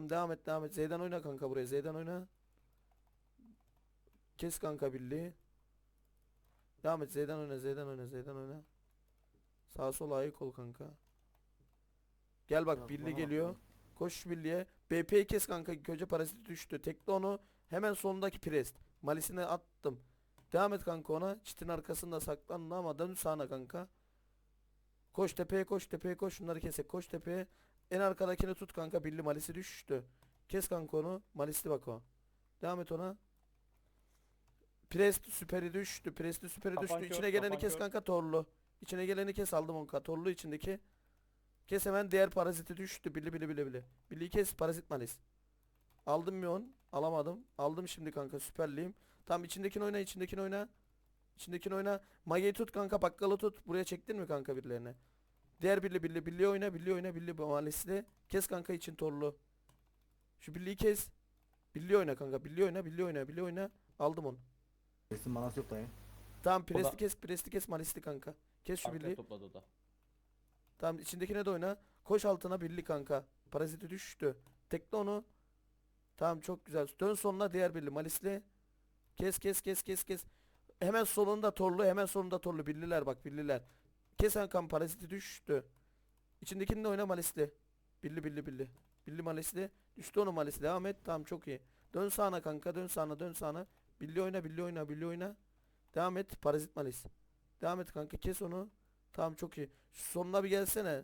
Tamam devam et devam et. Z'den oyna kanka buraya. Z'den oyna. Kes kanka birliği. Devam et Z'den oyna Z'den oyna Z'den oyna. Sağa sola ayık ol kanka. Gel bak Ya bak geliyor. lan. Koş birliğe. BP'yi kes kanka. Köce parazit düştü. Tekle onu. Hemen solundaki prest. Malisine attım. Devam et kanka ona. Çitin arkasında saklandı ama dön sağına kanka. Koş tepeye koş tepeye koş. Şunları kesek. Koş tepeye. En arkadakini tut kanka. Birli malisi düştü. Kes kanka onu. Malisli bak o. Devam et ona. Prest süperi düştü. Presti süperi düştü. kör, İçine geleni kafan kes kör. kanka torlu. İçine geleni kes aldım onka. Torlu içindeki. Kes hemen diğer paraziti düştü. Bili bili bili bili. Bili kes parazit malis. Aldım mı on? Alamadım. Aldım şimdi kanka süperliyim. Tamam içindekini oyna içindekini oyna. İçindekini oyna. Mage'yi tut kanka bakkalı tut. Buraya çektin mi kanka birilerine? Diğer birli birli birli oyna birli oyna birli malisli. Kes kanka için torlu. Şu birliği kes. Birli oyna kanka birli oyna birli oyna birli oyna. Aldım onu. Resim manası yok dayı. Tamam da- presti kes presti kes malisli kanka. Kes şu birliği. topladı o da. Tamam içindekine de oyna. Koş altına birli kanka. Paraziti düştü. Tekle onu. Tamam çok güzel. Dön sonuna diğer birli malisli. Kes kes kes kes kes. Hemen solunda torlu hemen solunda torlu birliler bak birliler. Kes kan paraziti düştü. İçindekini de oyna malisli. Birli birli birli. Birli malisli. Düştü onu malisli. Devam et. Tamam çok iyi. Dön sağına kanka dön sağına dön sağına. Birli oyna birli oyna birli oyna. Devam et parazit malis. Devam et kanka kes onu. Tamam çok iyi. Şu sonuna bir gelsene.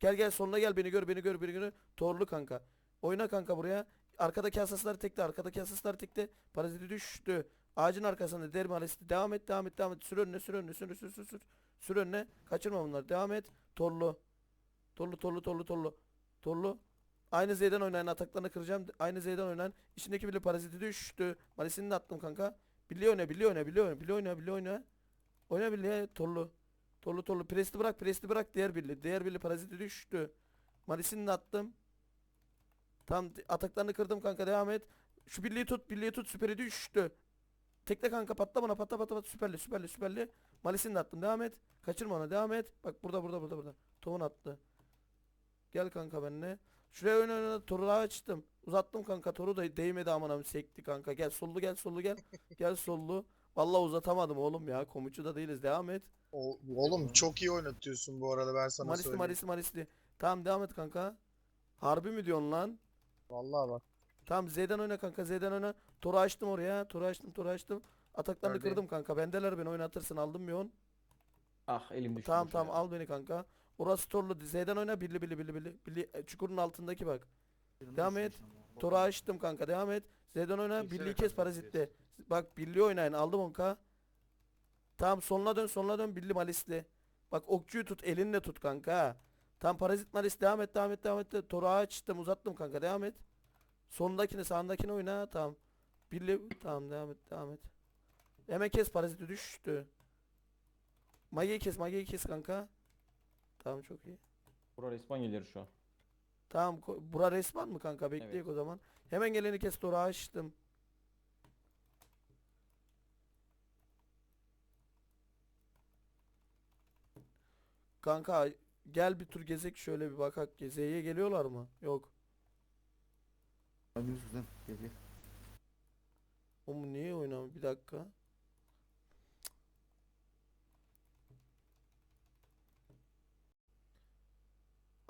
Gel gel sonuna gel beni gör beni gör beni gör. Torlu kanka. Oyna kanka buraya. Arkadaki asaslar tekte arkadaki asaslar tekte. Paraziti düştü. Ağacın arkasında der maalesef. Devam et devam et devam et. Sür önüne sür önüne sür sür sür sür. Sür önüne. Kaçırma bunları. Devam et. Torlu. Torlu torlu torlu torlu. Torlu. Aynı Z'den oynayan ataklarını kıracağım. Aynı Z'den oynayan. İçindeki bile paraziti düştü. Malisini de attım kanka. Birliği oyna birliği oyna birliği oyna birliği oyna birliği oyna. Oyna birliğe torlu. Torlu torlu presti bırak presti bırak diğer birli. Diğer birli paraziti düştü. Malisini de attım. Tam ataklarını kırdım kanka devam et. Şu birliği tut birliği tut süperi düştü. Tekle kanka patla bana patla patla patla süperli süperli süperli. Malisini de attım devam et. Kaçırma ona devam et. Bak burada burada burada burada. Tohum attı. Gel kanka benimle. Şuraya oyna oyna toru açtım. Uzattım kanka toru da değmedi aman abi sekti kanka. Gel sollu gel sollu gel. gel sollu. Vallahi uzatamadım oğlum ya. Komuçu da değiliz. Devam et. O, oğlum çok iyi oynatıyorsun bu arada ben sana Marisli söyleyeyim. marisli marisli. Tamam devam et kanka. Harbi mi diyorsun lan? Vallahi bak. Tamam Z'den oyna kanka Z'den oyna. Toru açtım oraya. Toru açtım toru açtım. Ataklarını Neredeyim? kırdım kanka. Bendeler beni oynatırsın aldım bir on. Ah elim düştü. Tamam tamam ya. al beni kanka. Orası torlu. Z'den oyna birli birli birli birli. birli e, çukurun altındaki bak. Devam et. Toru açtım kanka devam et. Z'den oyna Geçsene birliği kes parazitle. Bak birliği oynayın aldım onka. Tamam sonuna dön sonuna dön birli malisli. Bak okçuyu tut elinle tut kanka. Tam parazit malis devam et devam et devam et. Toru açtım uzattım kanka devam et. Sondakini sağındakini oyna tamam. Birli tamam devam et devam et. Hemen kes paraziti düştü. Mageyi kes mageyi kes kanka. Tamam çok iyi. Bura respawn geliyor şu an. Tamam bura resmen mı kanka bekleyek Evet. o zaman. Hemen geleni kes Toru açtım. Kanka gel bir tur gezek şöyle bir bakak. Z'ye geliyorlar mı? Yok. Hadi güzel. Gel gel. Oğlum niye oynamıyor? Bir dakika.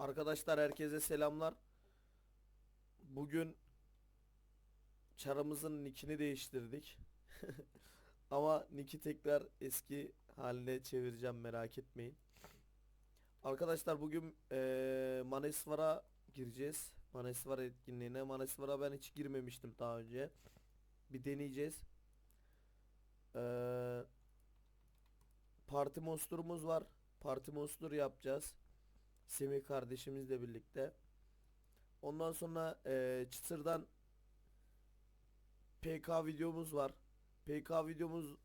Arkadaşlar herkese selamlar. Bugün çarımızın nickini değiştirdik. Ama nick'i tekrar eski haline çevireceğim merak etmeyin. Arkadaşlar bugün eee Manesvar'a gireceğiz. Manesvar etkinliğine. Manesvar'a ben hiç girmemiştim daha önce. Bir deneyeceğiz. Eee parti monster'umuz var. Parti monster yapacağız. Semih kardeşimizle birlikte. Ondan sonra eee çıtırdan PK videomuz var. PK videomuzdan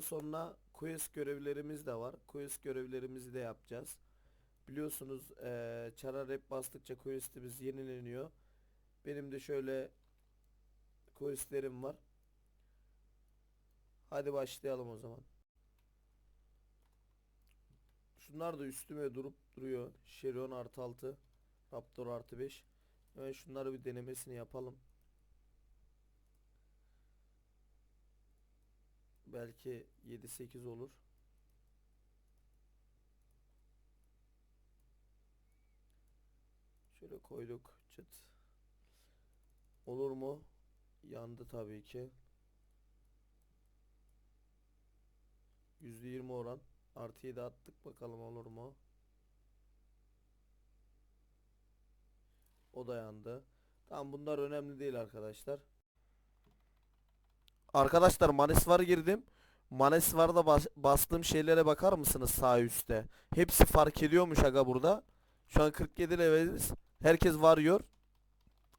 sonra quest görevlerimiz de var. Quest görevlerimizi de yapacağız. Biliyorsunuz eee çara rap bastıkça questimiz yenileniyor. Benim de şöyle questlerim var. Hadi başlayalım o zaman. Şunlar da üstüme durup duruyor. Şerion artı 6. Raptor artı 5. Hemen şunları bir denemesini yapalım. Belki 7-8 olur. Şöyle koyduk. Çıt. Olur mu? Yandı tabii ki. %20 oran. Artı 7 attık bakalım olur mu? O da yandı. Tamam bunlar önemli değil arkadaşlar. Arkadaşlar Manesvar girdim. Manesvar'da bas bastığım şeylere bakar mısınız sağ üstte? Hepsi fark ediyormuş aga burada. Şu an 47 leveliz. Herkes varıyor.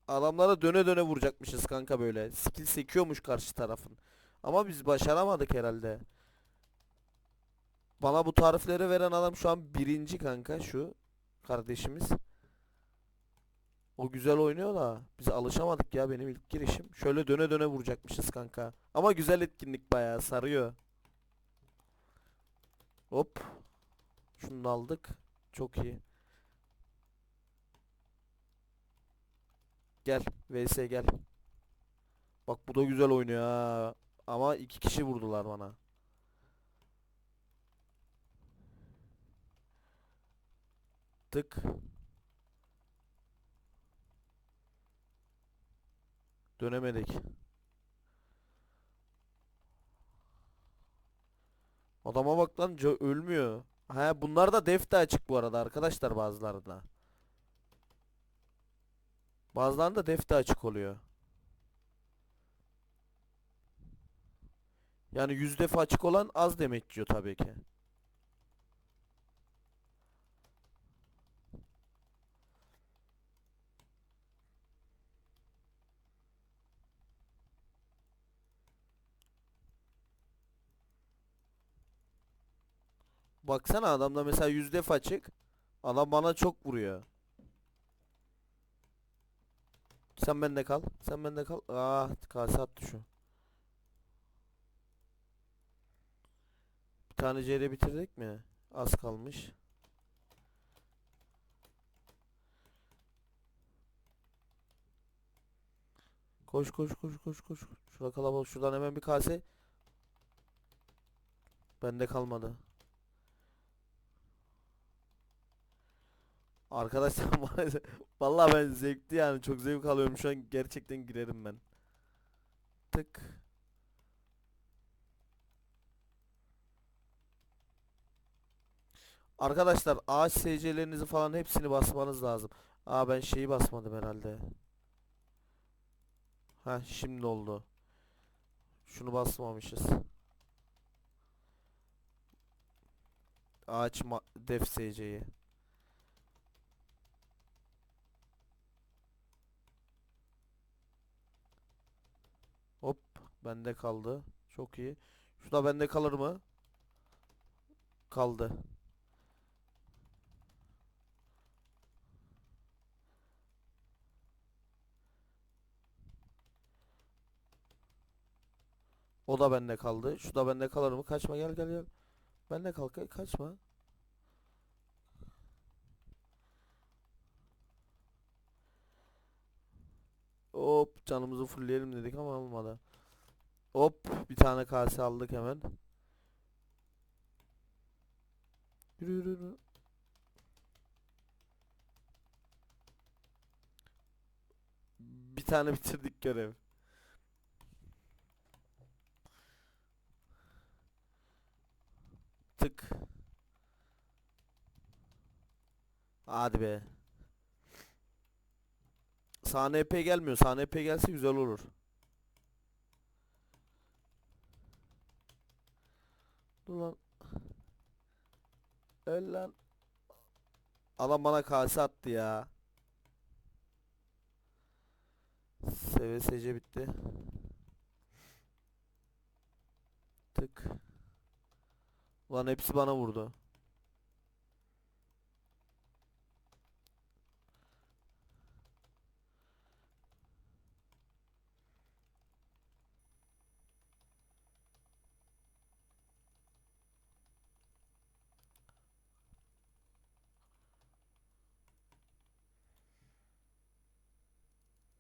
Adamlara döne döne vuracakmışız kanka böyle. Skill sekiyormuş karşı tarafın. Ama biz başaramadık herhalde. Bana bu tarifleri veren adam şu an birinci kanka şu kardeşimiz. O güzel oynuyor da biz alışamadık ya benim ilk girişim. Şöyle döne döne vuracakmışız kanka. Ama güzel etkinlik bayağı sarıyor. Hop. Şunu aldık. Çok iyi. Gel. VS gel. Bak bu da güzel oynuyor ha. Ama iki kişi vurdular bana. Tık. Dönemedik. Adama bak lan ölmüyor. He bunlar da def de açık bu arada arkadaşlar. Bazılarında def de açık oluyor. Yani 100 defa açık olan az demek diyor tabii ki. Baksana adamda mesela 100 defa açık. Adam bana çok vuruyor. Sen bende kal. Sen bende kal. Ah kase attı şu. Bir tane CR bitirdik mi? Az kalmış. Koş koş koş koş koş. Şurada kalabalık. Şuradan hemen bir kase. Bende kalmadı. Arkadaşlar vallahi ben zevkli yani çok zevk alıyorum şu an gerçekten girerim ben. Tık. Arkadaşlar ağaç SC'lerinizi falan hepsini basmanız lazım. Aa ben şeyi basmadım herhalde. Ha şimdi oldu. Şunu basmamışız. Ağaç def SC'yi. Hop bende kaldı. Çok iyi. Şu da bende kalır mı? Kaldı. O da bende kaldı. Şu da bende kalır mı? Kaçma gel gel gel. Bende kal ka- kaçma. Hop canımızı fullleyelim dedik ama olmadı. Hop bir tane kase aldık hemen. Yürü yürü yürü. Bir tane bitirdik görev. Tık. Hadi be. Sahne epey gelmiyor. Sahne epey gelse güzel olur. Dur lan. Öl lan. Adam bana kase attı ya. SVSC bitti. Tık. Ulan hepsi bana vurdu.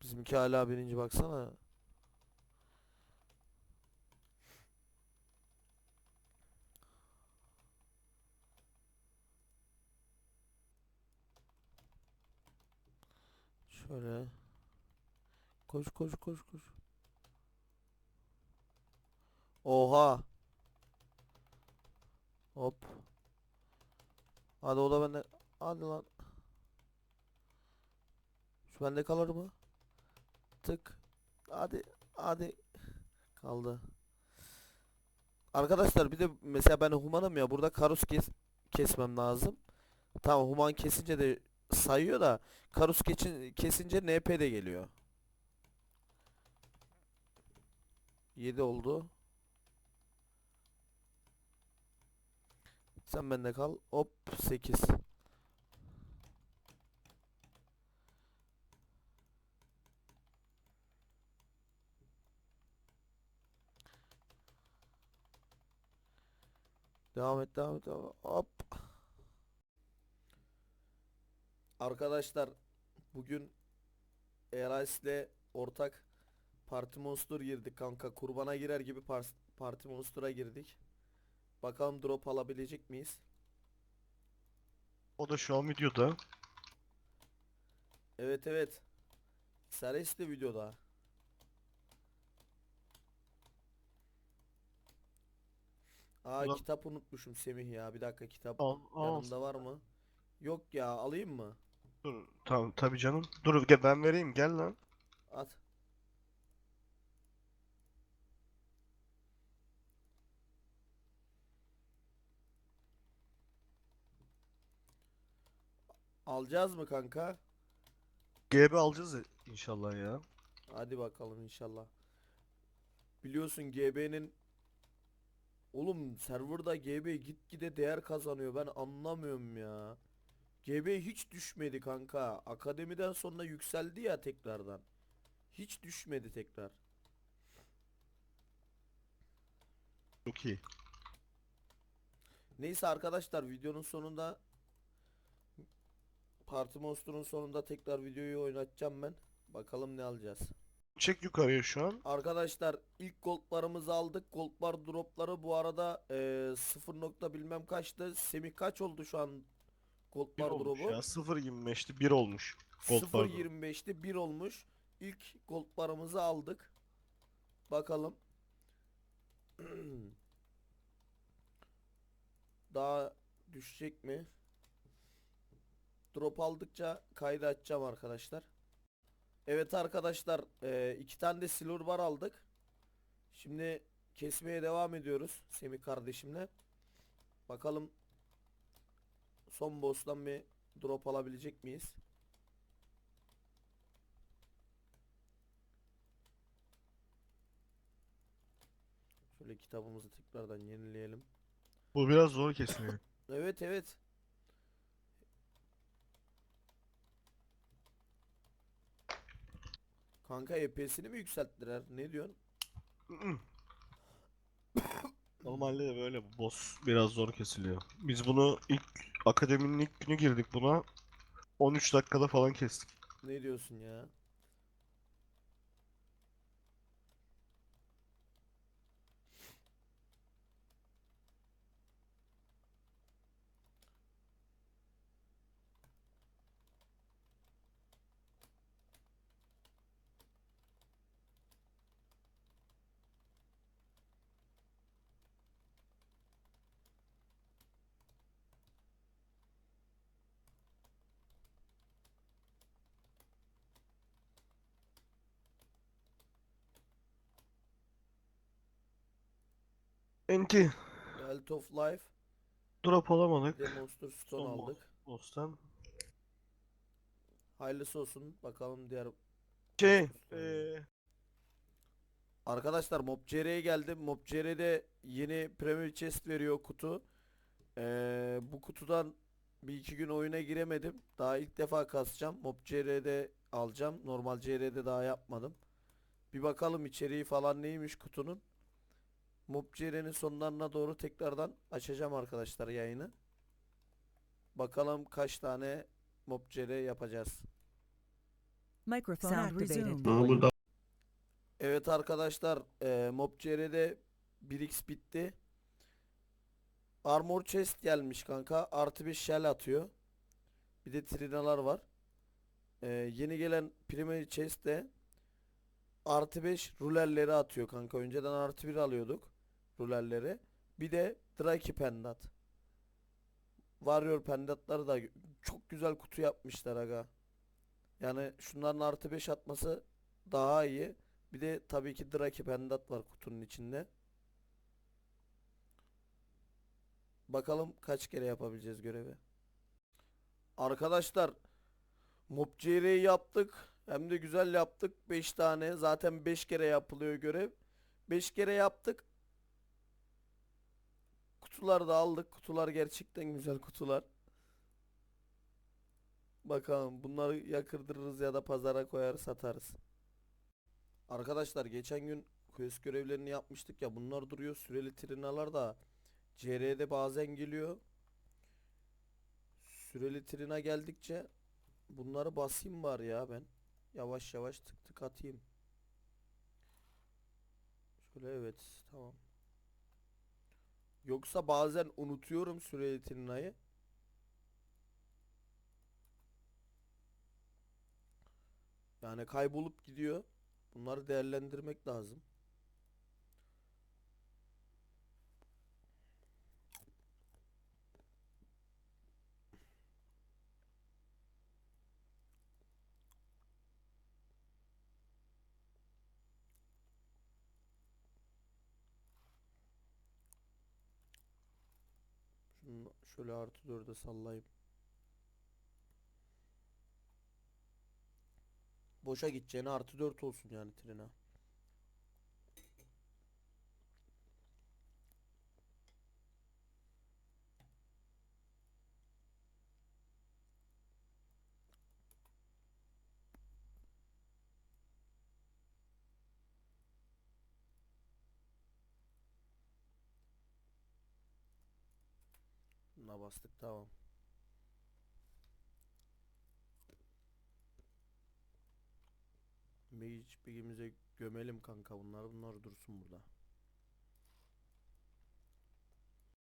Bizimki hala birinci baksana. Şöyle. Koş koş koş koş. Oha. Hop. Hadi o da bende. Hadi lan. Şu bende kalır mı? Tık. Hadi. Hadi. Kaldı. Arkadaşlar bir de mesela ben humanım ya burada karus kes kesmem lazım. Tamam human kesince de sayıyor da karus geçin kesince NP de geliyor. 7 oldu. Sen bende kal. Hop 8. Devam et, devam et, devam et. Hop. Arkadaşlar bugün Erais'le ortak Parti Monster girdik kanka. Kurbana girer gibi par- Parti Monster'a girdik. Bakalım drop alabilecek miyiz? O da şu an videoda. Evet evet. Seres de videoda. Aa Ulan- kitap unutmuşum Semih ya. Bir dakika kitap Al, al. yanımda var mı? Yok ya alayım mı? Dur, tamam tabii canım. Dur gel ben vereyim gel lan. At. Alacağız mı kanka? GB alacağız ya inşallah ya. Hadi bakalım inşallah. Biliyorsun GB'nin Oğlum serverda GB gitgide değer kazanıyor. Ben anlamıyorum ya. GB hiç düşmedi kanka. Akademiden sonra yükseldi ya tekrardan. Hiç düşmedi tekrar. Çok iyi. Neyse arkadaşlar videonun sonunda Parti Monster'ın sonunda tekrar videoyu oynatacağım ben. Bakalım ne alacağız. Çek yukarıya şu an. Arkadaşlar ilk goldlarımızı aldık. Gold bar dropları bu arada eee 0 nokta bilmem kaçtı. Semih kaç oldu şu an Bir bar olmuş drop'u? ya. 0.25'ti 1 olmuş. Gold bar drop. 0.25'ti 1 olmuş. İlk gold barımızı aldık. Bakalım. Daha düşecek mi? Drop aldıkça kaydı açacağım arkadaşlar. Evet arkadaşlar eee, iki tane de silver bar aldık. Şimdi kesmeye devam ediyoruz Semih kardeşimle. Bakalım son boss'tan bir drop alabilecek miyiz? Şöyle kitabımızı tekrardan yenileyelim. Bu biraz zor kesiliyor. Evet evet. Kanka EP'sini mi yükselttiler? Ne diyorsun? Normalde de böyle bu boss biraz zor kesiliyor. Biz bunu ilk akademinin ilk günü girdik buna. 13 dakikada falan kestik. Ne diyorsun ya? Enti. Belt of Life, Drop alamadık. bir de Monster Stone Son aldık. Boss'tan. Hayırlısı olsun. Bakalım diğer Şey, eee Arkadaşlar Mob CR'ye geldim. Mob CR'de yeni Premier Chest veriyor kutu. Ee, bu kutudan bir iki gün oyuna giremedim. Daha ilk defa kasacağım. Mob CR'de alacağım. Normal CR'de daha yapmadım. Bir bakalım içeriği falan neymiş kutunun. Mob CR'nin sonlarına doğru tekrardan açacağım arkadaşlar yayını. Bakalım kaç tane Mob CR yapacağız. Microphone activated. Aa burada Evet arkadaşlar e, Mob CR'de 1x bitti. Armor chest gelmiş kanka. Artı bir shell atıyor. Bir de trinalar var. E, yeni gelen primary chest de artı 5 rulerleri atıyor kanka. Önceden artı 1 alıyorduk rulerleri. Bir de Draki pendant. Warrior pendantları da çok güzel kutu yapmışlar aga. Yani şunların artı 5 atması daha iyi. Bir de tabii ki Draki Pendant var kutunun içinde. Bakalım kaç kere yapabileceğiz görevi. Arkadaşlar Mob yaptık. Hem de güzel yaptık. 5 tane. Zaten 5 kere yapılıyor görev. 5 kere yaptık. Kutuları da aldık. Kutular gerçekten güzel kutular. Bakalım bunları yakırdırırız ya da pazara koyar satarız. Arkadaşlar geçen gün quest görevlerini yapmıştık ya bunlar duruyor süreli trinalar da CR'de bazen geliyor. Süreli trina geldikçe bunları basayım var ya ben. Yavaş yavaş tık tık atayım. Şöyle evet tamam. Yoksa bazen unutuyorum süreli trinayı. Yani kaybolup gidiyor. Bunları değerlendirmek lazım. Şunu şöyle artı dörde sallayayım. Boşa gideceğine artı 4 olsun yani trene. Bastık tamam. Mage Big'imize gömelim kanka bunları. Bunlar dursun burada.